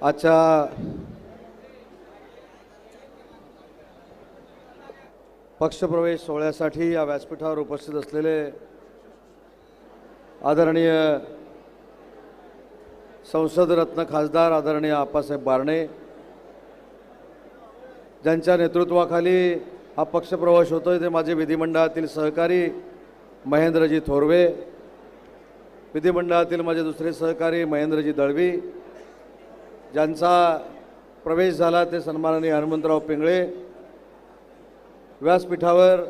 आजच्या पक्षप्रवेश सोहळ्यासाठी या व्यासपीठावर उपस्थित असलेले आदरणीय संसदरत्न खासदार आदरणीय आप्पासाहेब बारणे ज्यांच्या नेतृत्वाखाली हा पक्षप्रवेश होतोय ते माझे विधिमंडळातील सहकारी महेंद्रजी थोरवे विधिमंडळातील माझे दुसरे सहकारी महेंद्रजी दळवी ज्यांचा प्रवेश झाला ते सन्माननीय हनुमंतराव पिंगळे. व्यासपीठावर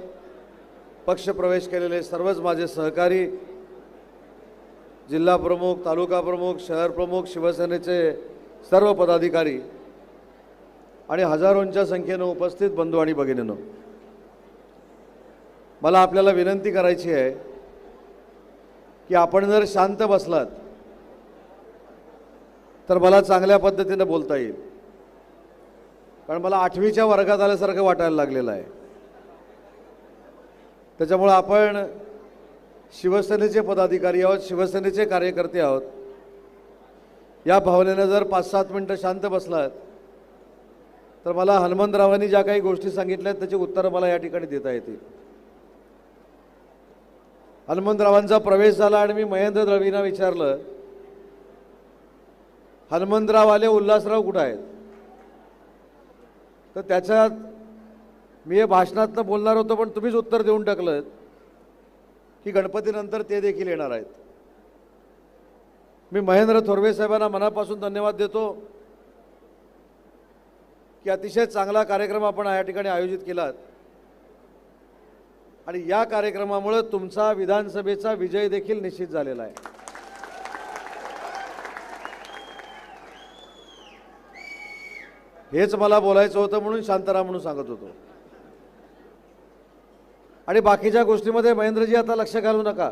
पक्षप्रवेश केलेले सर्वच माझे सहकारी जिल्हा प्रमुख तालुका प्रमुख शहर प्रमुख शिवसेनेचे सर्व पदाधिकारी आणि हजारोंच्या संख्येनं उपस्थित बंधू आणि भगिनीनं मला आपल्याला विनंती करायची आहे की आपण जर शांत बसलात तर मला चांगल्या पद्धतीनं बोलता येईल. कारण मला आठवीच्या वर्गात आल्यासारखं वाटायला लागलेलं आहे. त्याच्यामुळं आपण शिवसेनेचे पदाधिकारी आहोत शिवसेनेचे कार्यकर्ते आहोत. या भावनेनं जर पाच सात मिनटं शांत बसलात तर मला हनुमंतरावांनी ज्या काही गोष्टी सांगितल्या आहेत त्याची उत्तरं मला या ठिकाणी देता येतील. हनुमंतरावांचा प्रवेश झाला आणि मी महेंद्र दळवींना विचारलं हनुमंतराव आले उल्हासराव कुठं आहेत? तर त्याच्यात मी हे भाषणातनं बोलणार होतो पण तुम्हीच उत्तर देऊन टाकलं की गणपतीनंतर ते देखील येणार आहेत. मी महेंद्र थोरवे साहेबांना मनापासून धन्यवाद देतो की अतिशय चांगला कार्यक्रम आपण या ठिकाणी आयोजित केलात. आणि या कार्यक्रमामुळे तुमचा विधानसभेचा विजय देखील निश्चित झालेला आहे. हेच मला बोलायचं होतं म्हणून शांतराम म्हणून सांगत होतो. आणि बाकीच्या गोष्टीमध्ये महेंद्रजी आता लक्ष घालू नका.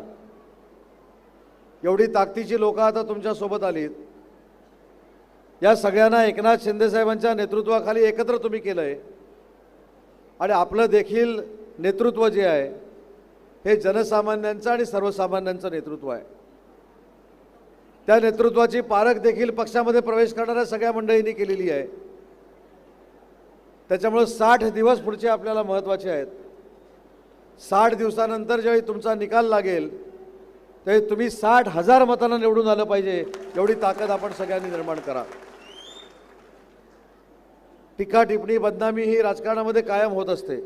एवढी ताकदीची लोकं आता तुमच्यासोबत आलीत. या सगळ्यांना एकनाथ शिंदेसाहेबांच्या नेतृत्वाखाली एकत्र तुम्ही केलं आहे आणि आपलं देखील नेतृत्व जे आहे हे जनसामान्यांचं आणि सर्वसामान्यांचं नेतृत्व आहे. त्या नेतृत्वाची पारख देखील पक्षामध्ये प्रवेश करणाऱ्या सगळ्या मंडळींनी केलेली आहे. त्याच्यामुळं साठ दिवस पुढचे आपल्याला महत्त्वाचे आहेत. साठ दिवसानंतर ज्यावेळी तुमचा निकाल लागेल त्यावेळी तुम्ही साठ हजार मतांना निवडून आलं पाहिजे एवढी ताकद आपण सगळ्यांनी निर्माण करा. टीका टिप्पणी बदनामी ही राजकारणामध्ये कायम होत असते.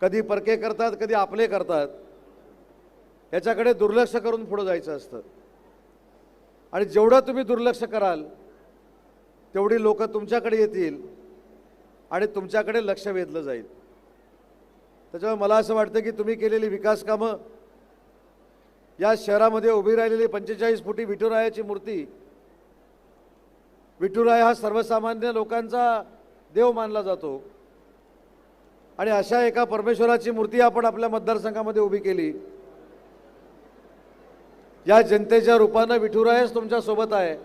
कधी परके करतात कधी आपले करतात. याच्याकडे दुर्लक्ष करून पुढं जायचं असतं. आणि जेवढं तुम्ही दुर्लक्ष कराल तेवढी लोक तुमच्याकडे येतील. आणि तुमच्याकडे लक्ष वेधलं जाईल. त्याच्यामुळे मला असं वाटतं की तुम्ही केलेली विकास कामं या शहरामध्ये उभी राहिलेली पंचेचाळीस फुटी विठुरायाची मूर्ती विठुराय हा सर्वसामान्य लोकांचा देव मानला जातो. आणि अशा एका परमेश्वराची मूर्ती आपण आपल्या मतदारसंघामध्ये उभी केली. या जनतेच्या रूपानं विठुरायच तुमच्यासोबत आहे.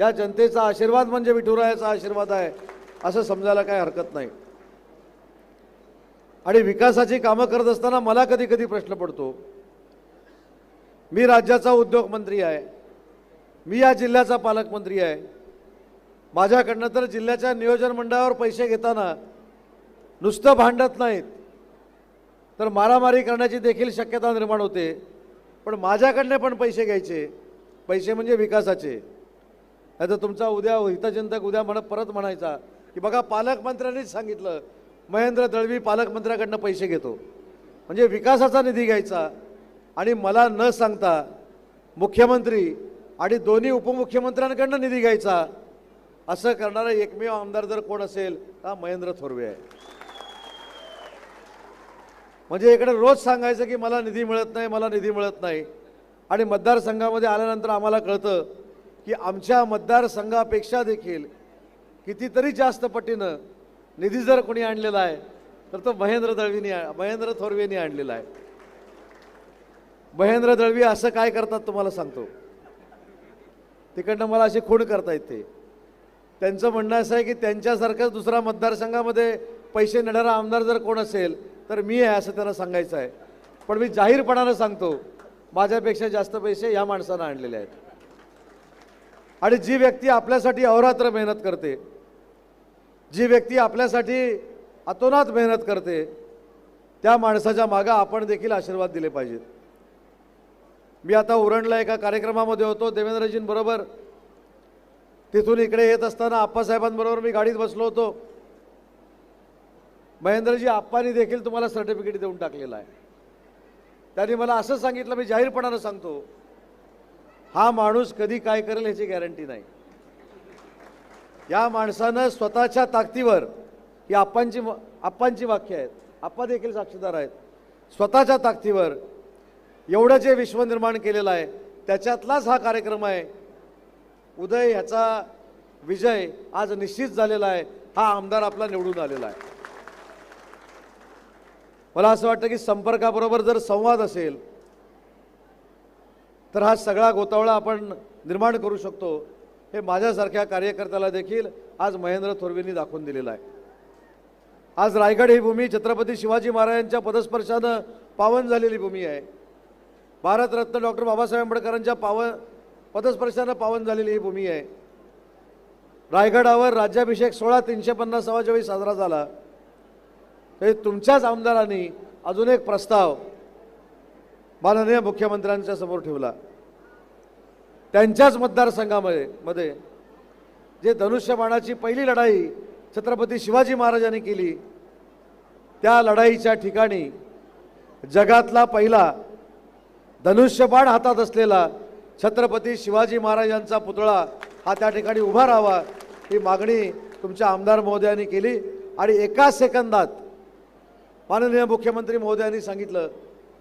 या जनतेचा आशीर्वाद म्हणजे विठुरायाचा आशीर्वाद आहे. असं समजायला काही हरकत नाही. आणि विकासाची कामं करत असताना मला कधी कधी प्रश्न पडतो मी राज्याचा उद्योगमंत्री आहे मी या जिल्ह्याचा पालकमंत्री आहे माझ्याकडनं तर जिल्ह्याच्या नियोजन मंडळावर पैसे घेताना नुसतं भांडत नाहीत. तर मारामारी करण्याची देखील शक्यता निर्माण होते पण माझ्याकडनं पण पैसे घ्यायचे पैसे म्हणजे विकासाचे. नाही तर तुमचा उद्या हितचिंतक उद्या म्हणत परत म्हणायचा की बघा पालकमंत्र्यांनीच सांगितलं महेंद्र दळवी पालकमंत्र्याकडनं पैसे घेतो. म्हणजे विकासाचा निधी घ्यायचा. आणि मला न सांगता मुख्यमंत्री आणि दोन्ही उपमुख्यमंत्र्यांकडनं निधी घ्यायचा. असं करणारा एकमेव आमदार जर कोण असेल हा महेंद्र थोरवे आहे. म्हणजे इकडे रोज सांगायचं की मला निधी मिळत नाही मला निधी मिळत नाही. आणि मतदारसंघामध्ये आल्यानंतर आम्हाला कळतं की आमच्या मतदारसंघापेक्षा देखील कितीतरी जास्त पटीनं निधी जर कोणी आणलेला आहे तर तो महेंद्र दळवीनी महेंद्र थोरवेनी आणलेला आहे. महेंद्र दळवी असं काय करतात तुम्हाला सांगतो. तिकडनं मला अशी खूण करता येते. त्यांचं म्हणणं असं आहे की त्यांच्यासारखंच दुसरा मतदारसंघामध्ये पैसे नेणारा आमदार जर कोण असेल तर मी आहे असं त्यांना सांगायचं आहे. पण मी जाहीरपणानं सांगतो माझ्यापेक्षा जास्त पैसे या माणसानं आणलेले आहेत. आणि जी व्यक्ती आपल्यासाठी अहोरात्र मेहनत करते जी व्यक्ती आपल्यासाठी अतोनात मेहनत करते त्या माणसाच्या मागं आपण देखील आशीर्वाद दिले पाहिजेत. मी आता उरणला एका कार्यक्रमामध्ये होतो देवेंद्रजींबरोबर तिथून इकडे येत असताना आप्पासाहेबांबरोबर मी गाडीत बसलो होतो. महेंद्रजी आप्पांनी देखील तुम्हाला सर्टिफिकेट देऊन टाकलेलं आहे. त्यांनी मला असं सांगितलं मी जाहीरपणानं सांगतो हा माणूस कधी काय करेल ह्याची गॅरंटी नाही. या माणसानं स्वतःच्या ताकदीवर ही आप्पांची आप्पांची वाक्य आहेत आप्पा देखील साक्षीदार आहेत. स्वतःच्या ताकदीवर एवढं जे विश्व निर्माण केलेलं आहे त्याच्यातलाच हा कार्यक्रम आहे. उदय ह्याचा विजय आज निश्चित झालेला आहे हा आमदार आपला निवडून आलेला आहे. मला असं वाटतं की संपर्काबरोबर जर संवाद असेल तर हा सगळा गोतावळा आपण निर्माण करू शकतो. हे माझ्यासारख्या कार्यकर्त्याला देखील आज महेंद्र थोरवेंनी दाखवून दिलेलं आहे. आज रायगड ही भूमी छत्रपती शिवाजी महाराजांच्या पदस्पर्शानं पावन झालेली भूमी आहे. भारतरत्न डॉक्टर बाबासाहेब आंबेडकरांच्या पावन पदस्पर्शानं पावन झालेली ही भूमी आहे. रायगडावर राज्याभिषेक सोळा तीनशे पन्नासावा ज्यावेळी साजरा झाला. तरी तुमच्याच आमदारांनी अजून एक प्रस्ताव माननीय मुख्यमंत्र्यांच्या समोर ठेवला. त्यांच्याच मतदारसंघामध्ये मध्ये. जे धनुष्यबाणाची पहिली लढाई छत्रपती शिवाजी महाराजांनी केली त्या लढाईच्या ठिकाणी जगातला पहिला धनुष्यबाण हातात असलेला छत्रपती शिवाजी महाराजांचा पुतळा हा त्या ठिकाणी उभा राहावा ही मागणी तुमच्या आमदार महोदयांनी केली. आणि एका सेकंदात माननीय मुख्यमंत्री महोदयांनी सांगितलं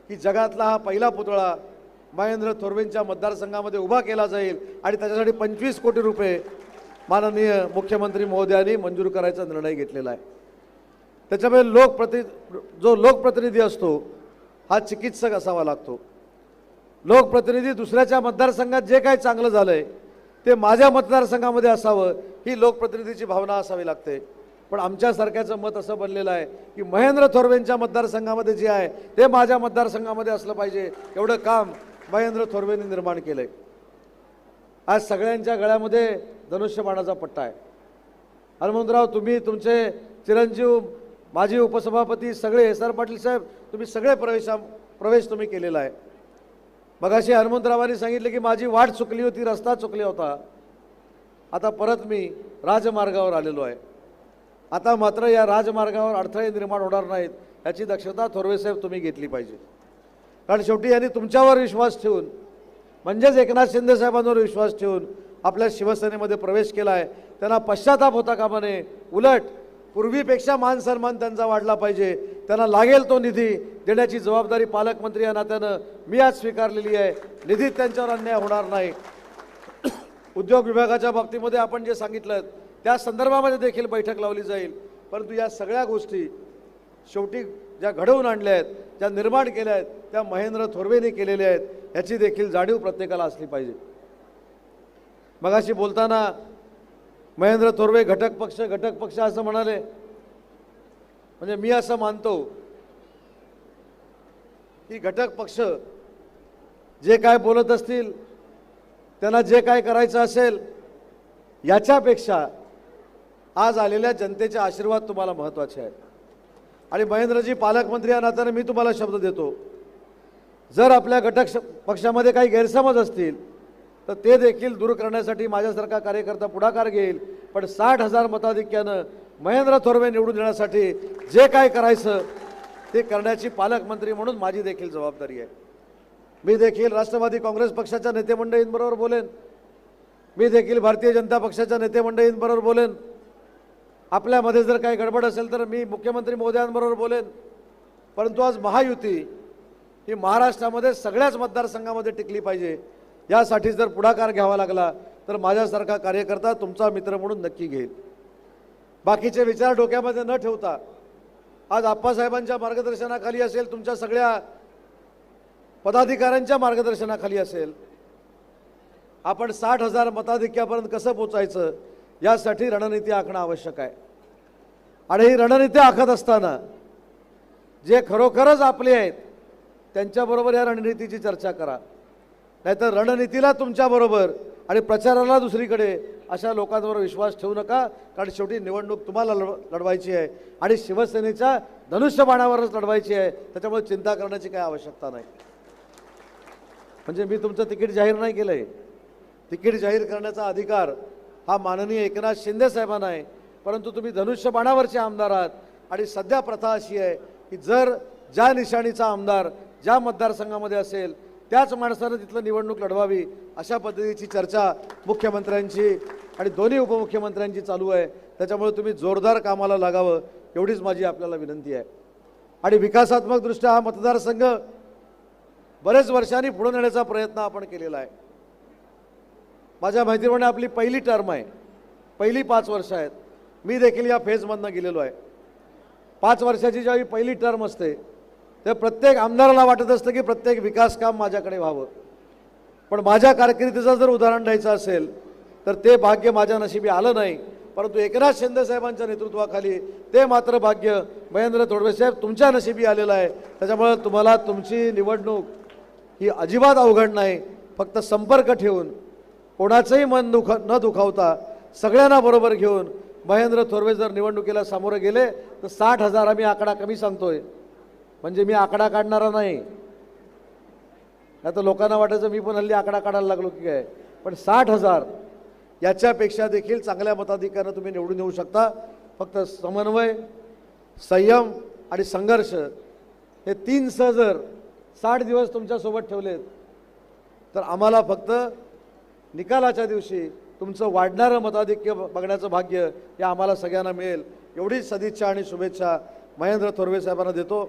की जगातला हा पहिला पुतळा महेंद्र थोरवेंच्या मतदारसंघामध्ये उभा केला जाईल आणि त्याच्यासाठी पंचवीस कोटी रुपये माननीय मुख्यमंत्री महोदयांनी मंजूर करायचा निर्णय घेतलेला आहे. त्याच्यामुळे लोकप्रति जो लोकप्रतिनिधी असतो हा चिकित्सक असावा लागतो. लोकप्रतिनिधी दुसऱ्याच्या मतदारसंघात जे काही चांगलं झालं आहे ते माझ्या मतदारसंघामध्ये असावं ही लोकप्रतिनिधीची भावना असावी लागते. पण आमच्यासारख्याचं मत असं बनलेलं आहे की महेंद्र थोरवेंच्या मतदारसंघामध्ये जे आहे ते माझ्या मतदारसंघामध्ये असलं पाहिजे. एवढं काम महेंद्र थोरवेंनी निर्माण केलं. आहे आज सगळ्यांच्या गळ्यामध्ये धनुष्यबाणाचा पट्टा आहे. हनुमंतराव तुम्ही तुमचे चिरंजीव माजी उपसभापती सगळे एस आर पाटील साहेब तुम्ही सगळे प्रवेशा प्रवेश तुम्ही केलेला आहे. मगाशी हनुमंतरावांनी सांगितलं की माझी वाट चुकली होती रस्ता चुकला होता. आता परत मी राजमार्गावर आलेलो आहे. आता मात्र या राजमार्गावर अडथळे निर्माण होणार नाहीत याची दक्षता थोरवे साहेब तुम्ही घेतली पाहिजे. कारण शेवटी यांनी तुमच्यावर विश्वास ठेवून म्हणजेच एकनाथ शिंदे साहेबांवर विश्वास ठेवून आपल्या शिवसेनेमध्ये प्रवेश केला आहे. त्यांना पश्चाताप होता कामा नये. उलट पूर्वीपेक्षा मान सन्मान त्यांचा वाढला पाहिजे. त्यांना लागेल तो निधी देण्याची जबाबदारी पालकमंत्री या नात्यानं मी आज स्वीकारलेली आहे. निधीत त्यांच्यावर अन्याय होणार नाही. उद्योग विभागाच्या बाबतीमध्ये आपण जे सांगितलं त्या संदर्भामध्ये देखील बैठक लावली जाईल. परंतु या सगळ्या गोष्टी शेवटी ज्या घडवून आणल्या आहेत ज्या निर्माण केल्या आहेत त्या महेंद्र थोरवेने केलेल्या आहेत याची देखील जाणीव प्रत्येकाला असली पाहिजे. मगाशी बोलताना महेंद्र थोरवे घटक पक्ष घटक पक्ष असं म्हणाले. म्हणजे मी असं मानतो की घटक पक्ष जे काय बोलत असतील त्यांना जे काय करायचं असेल याच्यापेक्षा आज आलेल्या जनतेचे आशीर्वाद तुम्हाला महत्त्वाचे आहेत. आणि महेंद्रजी पालकमंत्री या नात्याने मी तुम्हाला शब्द देतो. जर आपल्या घटक पक्षामध्ये काही गैरसमज असतील तर ते देखील दूर करण्यासाठी माझ्यासारखा कार्यकर्ता पुढाकार घेईल. पण साठ हजार मताधिक्यानं महेंद्र थोरवे निवडून देण्यासाठी जे काय करायचं ते करण्याची पालकमंत्री म्हणून माझी देखील जबाबदारी आहे. मी देखील राष्ट्रवादी काँग्रेस पक्षाच्या नेतेमंडळींबरोबर बोलेन. मी देखील भारतीय जनता पक्षाच्या नेतेमंडळींबरोबर बोलेन. आपल्यामध्ये जर काही गडबड असेल तर मी मुख्यमंत्री महोदयांबरोबर बोलेन. परंतु आज महायुती ही महाराष्ट्रामध्ये सगळ्याच मतदारसंघामध्ये टिकली पाहिजे. यासाठी जर पुढाकार घ्यावा लागला तर माझ्यासारखा कार्यकर्ता तुमचा मित्र म्हणून नक्की घेईल. बाकीचे विचार डोक्यामध्ये न ठेवता आज आप्पासाहेबांच्या मार्गदर्शनाखाली असेल तुमच्या सगळ्या पदाधिकाऱ्यांच्या मार्गदर्शनाखाली असेल. आपण साठ हजार मताधिक्यापर्यंत कसं पोचायचं यासाठी रणनीती आखणं आवश्यक आहे. आणि ही रणनीती आखत असताना जे खरोखरच आपले आहेत त्यांच्याबरोबर या रणनीतीची चर्चा करा. नाहीतर रणनीतीला तुमच्याबरोबर आणि प्रचाराला दुसरीकडे अशा लोकांवर विश्वास ठेवू नका कारण शेवटी निवडणूक तुम्हाला लढ लढवायची आहे आणि शिवसेनेच्या धनुष्यबाणावरच लढवायची आहे त्याच्यामुळे चिंता करण्याची काही आवश्यकता नाही. म्हणजे मी तुमचं तिकीट जाहीर नाही केलं आहे तिकीट जाहीर करण्याचा अधिकार हा माननीय एकनाथ शिंदे साहेबांना आहे. परंतु तुम्ही धनुष्यबाणावरचे आमदार आहात आणि सध्या प्रथा अशी आहे की जर ज्या निशाणीचा आमदार ज्या मतदारसंघामध्ये असेल त्याच माणसानं तिथलं निवडणूक लढवावी अशा पद्धतीची चर्चा मुख्यमंत्र्यांची आणि दोन्ही उपमुख्यमंत्र्यांची चालू आहे. त्याच्यामुळे तुम्ही जोरदार कामाला लागावं एवढीच माझी आपल्याला विनंती आहे. आणि विकासात्मकदृष्ट्या हा मतदारसंघ बरेच वर्षांनी पुढे नेण्याचा प्रयत्न आपण केलेला आहे. माझ्या माहितीप्रमाणे आपली पहिली टर्म आहे. पहिली पाच वर्ष आहेत. मी देखील या फेजमधनं गेलेलो आहे. पाच वर्षाची ज्यावेळी पहिली टर्म असते ते प्रत्येक आमदाराला वाटत असतं की प्रत्येक विकास काम माझ्याकडे व्हावं. पण माझ्या कारकिर्दीचं जर उदाहरण द्यायचं असेल तर ते भाग्य माझ्या नशिबी आलं नाही. परंतु एकनाथ शिंदेसाहेबांच्या नेतृत्वाखाली ते मात्र भाग्य महेंद्र थोडवे साहेब तुमच्या नशिबी आलेलं आहे. त्याच्यामुळं तुम्हाला तुमची निवडणूक ही अजिबात अवघड नाही. फक्त संपर्क ठेवून कोणाचंही मन दुख न दुखावता सगळ्यांना बरोबर घेऊन महेंद्र थोरवे जर निवडणुकीला सामोरं गेले तर साठ हजार आम्ही आकडा कमी सांगतोय. म्हणजे मी आकडा काढणारा नाही. आता लोकांना वाटायचं मी पण हल्ली आकडा काढायला लागलो की काय? पण साठ हजार याच्यापेक्षा देखील चांगल्या मताधिकारानं तुम्ही निवडून येऊ शकता. फक्त समन्वय संयम आणि संघर्ष हे तीन सह जर साठ दिवस तुमच्यासोबत ठेवलेत तर आम्हाला फक्त निकालाच्या दिवशी तुमचं वाढणारं मताधिक्य बघण्याचं भाग्य हे आम्हाला सगळ्यांना मिळेल. एवढीच सदिच्छा आणि शुभेच्छा महेंद्र थोरवे साहेबांना देतो.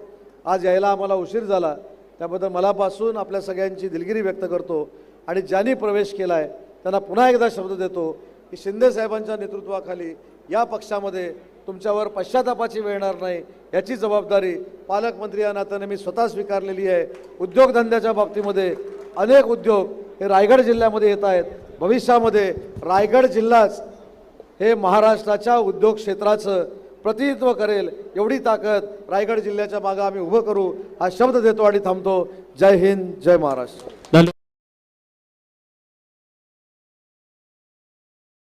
आज यायला आम्हाला उशीर झाला. त्याबद्दल मलापासून आपल्या सगळ्यांची दिलगिरी व्यक्त करतो आणि ज्यांनी प्रवेश केला आहे त्यांना पुन्हा एकदा शब्द देतो की शिंदे साहेबांच्या नेतृत्वाखाली या पक्षामध्ये तुमच्यावर पश्चातापाची वेळ येणार नाही याची जबाबदारी पालकमंत्री या नात्याने मी स्वतः स्वीकारलेली आहे. उद्योगधंद्याच्या बाबतीमध्ये अनेक उद्योग हे रायगड जिल्ह्यामध्ये येत आहेत. भविष्यामध्ये रायगड जिल्हाच हे महाराष्ट्राच्या उद्योग क्षेत्राचं प्रतिनिधित्व करेल एवढी ताकद रायगड जिल्ह्याच्या मागं आम्ही उभं करू हा शब्द देतो आणि थांबतो. जय हिंद जय महाराष्ट्र.